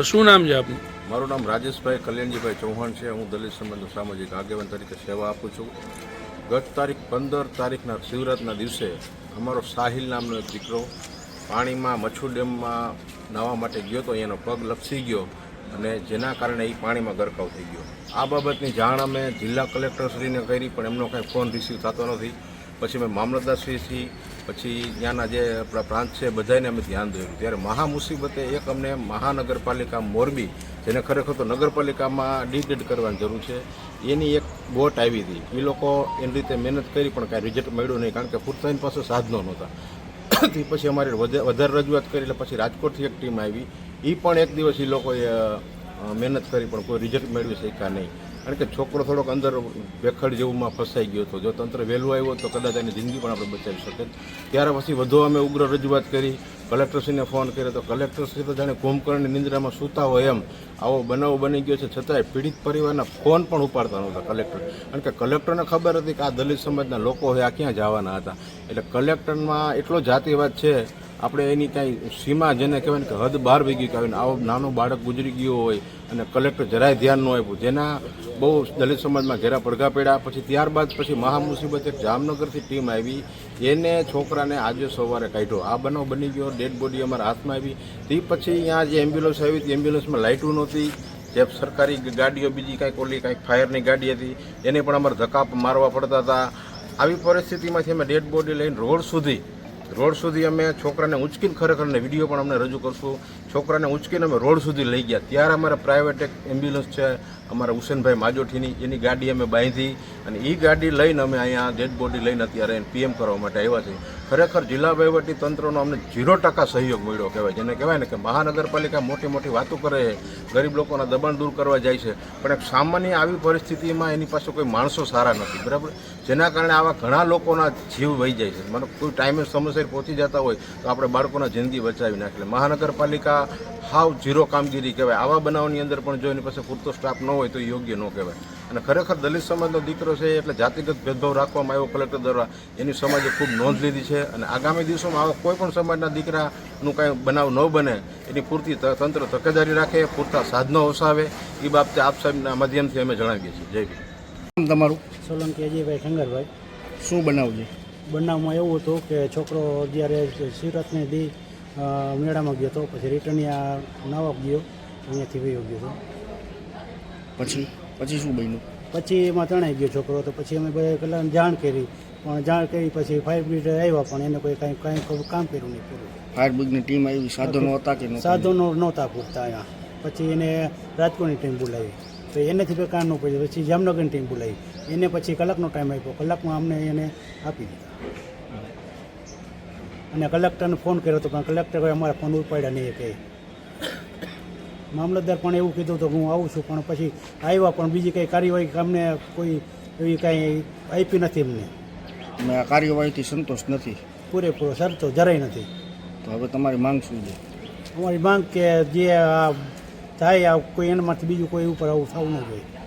શું નામ છે આપનું? મારું નામ રાજેશભાઈ કલ્યાણજીભાઈ ચૌહાણ છે. હું દલિત સમાજનો સામાજિક આગેવાન તરીકે સેવા આપું છું. ગત તારીખ પંદર તારીખના શિવરાતના દિવસે અમારો સાહિલ નામનો એક દીકરો પાણીમાં મચ્છુ ડેમમાં નાહવા માટે ગયો તો એનો પગ લપસી ગયો અને જેના કારણે એ પાણીમાં ગરકાવ થઈ ગયો. આ બાબતની જાણ અમે જિલ્લા કલેક્ટરશ્રીને કરી પણ એમનો કાંઈ ફોન રિસીવ થતો નથી. પછી મેં મામલતદારશ્રીથી પછી ત્યાંના જે આપણા પ્રાંત છે બધાને અમે ધ્યાન દોર્યું. ત્યારે મહા મુસીબતે એક અમને મહાનગરપાલિકા મોરબી, જેને ખરેખર તો નગરપાલિકામાં ડિગ્રેડ કરવાની જરૂર છે, એની એક બોટ આવી હતી. એ લોકો એની રીતે મહેનત કરી, પણ કાંઈ રિઝલ્ટ મળ્યું નહીં, કારણ કે પૂરતા એની પાસે સાધનો નહોતા. તે પછી અમારે વધે- વધારે રજૂઆત કરી, એટલે પછી રાજકોટથી એક ટીમ આવી. એ પણ એક દિવસ એ લોકોએ મહેનત કરી, પણ કોઈ રિઝલ્ટ મેળવી શક્યા નહીં. કારણ કે છોકરો થોડોક અંદર ભેખડ જેવુંમાં ફસાઈ ગયો હતો. જો તંત્ર વહેલું આવ્યો તો કદાચ એની જિંદગી પણ આપણે બચાવી શકે. ત્યાર પછી વધુ અમે ઉગ્ર રજૂઆત કરી. કલેક્ટરશ્રીને ફોન કર્યો તો કલેક્ટરશ્રી તો જાણે કુંભકર્ણની નિંદ્રામાં સૂતા હોય એમ. આવો બનાવ બની ગયો છે. છતાંય પીડિત પરિવારના ફોન પણ ઉપાડતા નહોતા કલેક્ટર. કારણ કે કલેક્ટરને ખબર હતી કે આ દલિત સમાજના લોકો હોય આ ક્યાં જવાના હતા. એટલે કલેક્ટરમાં એટલો જાતિવાદ છે આપણે એની કાંઈ સીમા જેને કહેવાય કે હદ બહાર વહી કહેવાય આવો નાનો બાળક ગુજરી ગયો હોય અને કલેક્ટર જરાય ધ્યાન ન આપ્યું, જેના બહુ દલિત સમાજમાં ઘેરા પડઘા પડ્યા, પછી ત્યારબાદ પછી મહા મુસીબત એક જામનગરથી ટીમ આવી, એને છોકરાને આજે સવારે કાઢ્યો. આ બનાવ બની ગયો, ડેડ બોડી અમારા હાથમાં આવી. તે પછી અહીંયા જે એમ્બ્યુલન્સ આવી હતી, એમ્બ્યુલન્સમાં લાઇટું નહોતી. જે સરકારી ગાડીઓ બીજી કાંઈક ઓલી કાંઈક ફાયરની ગાડી હતી, એને પણ અમારે ધક્કા મારવા પડતા હતા. આવી પરિસ્થિતિમાંથી અમે ડેડ બોડી લઈને રોડ સુધી રોડ સુધી અમે છોકરાને ઉંચકીને ખરેખર ને વીડિયો પણ અમને રજૂ કરશું. છોકરાને ઉંચકીને અમે રોડ સુધી લઈ ગયા. ત્યારે અમારા પ્રાઇવેટ એક એમ્બ્યુલન્સ છે, અમારા હુસેનભાઈ માજોઠીની. એની ગાડી અમે બાંધી અને એ ગાડી લઈને અમે અહીંયા ડેડ બોડી લઈને અત્યારે પીએમ કરવા માટે આવ્યા છીએ. ખરેખર જિલ્લા વહીવટી તંત્રનો અમને ઝીરો ટકા સહયોગ મળ્યો કહેવાય. જેને કહેવાય ને કે મહાનગરપાલિકા મોટી મોટી વાતો કરે છે, ગરીબ લોકોના દબાણ દૂર કરવા જાય છે. પણ એક સામાન્ય આવી પરિસ્થિતિમાં એની પાસે કોઈ માણસો સારા નથી, બરાબર? જેના કારણે આવા ઘણા લોકોના જીવ વહી જાય છે. મને કોઈ ટાઈમે સમયસર પહોંચી જતા હોય તો આપણે બાળકોના જિંદગી બચાવી નાખીએ. મહાનગરપાલિકા હાવ ઝીરો કામગીરી કહેવાય. આવા બનાવની અંદર પણ જો એની પાસે પૂરતો સ્ટાફ ન હોય તો યોગ્ય ન કહેવાય. અને ખરેખર દલિત સમાજનો દીકરો છે એટલે જાતિગત ભેદભાવ રાખવામાં આવ્યો કલેક્ટર દ્વારા. એની સમાજે ખૂબ નોંધ લીધી છે અને આગામી દિવસોમાં આવા કોઈ પણ સમાજના દીકરાનું કાંઈ બનાવ ન બને એની પૂરતી તંત્ર તકેદારી રાખે પૂરતા સાધનો ઓસાવે એ બાબતે આપ સાહેબના માધ્યમથી અમે જણાવીએ છીએ. જય ભીમ. તમારું? સોલંકી અજયભાઈ શંકરભાઈ. શું બનાવજે બનાવમાં એવું હતું કે છોકરો જ્યારે શિવરાતને દી મેળામાં ગયો હતો પછી રિટર્ન ત્યાં ગયો અહીંયાથી વયો ગયો હતો પછી? પછી શું બન્યું? પછી એમાં તણાઈ ગયો છોકરો તો પછી અમે બધા કલાક જાણ કરી પણ જાણ કરી પછી ફાયર બ્રિગેડ આવ્યા પણ એને કોઈ કાંઈ કાંઈ કામ કર્યું નહીં પૂરું. ફાયર બ્રિગેડની ટીમ આવી સાધનો હતા કે સાધનો નહોતા પૂરતા અહીંયા. પછી એને રાજકોટની ટીમ બોલાવી. તો એનેથી કંઈ કામ ન પડ્યું. પછી જામનગરની ટીમ બોલાવી. એને પછી કલાકનો ટાઈમ આપ્યો. કલાકમાં અમને એને આપી દીધા. અને કલેક્ટરને ફોન કર્યો હતો પણ કલેક્ટર અમારા ફોન ઉપાડ્યા નહીં કંઈ મામલતદાર પણ એવું કીધું તો હું આવું છું પણ પછી આવ્યા પણ બીજી કંઈ કાર્યવાહી અમને કોઈ એવી કાંઈ આપી નથી અમને. અમે આ કાર્યવાહીથી સંતોષ નથી. પૂરેપૂરો શરતો જરાય નથી. તો હવે તમારી માંગ શું છે? અમારી માંગ કે જે આ થાય આ કોઈ એનામાંથી બીજું કોઈ ઉપર આવું થવું ન જોઈએ.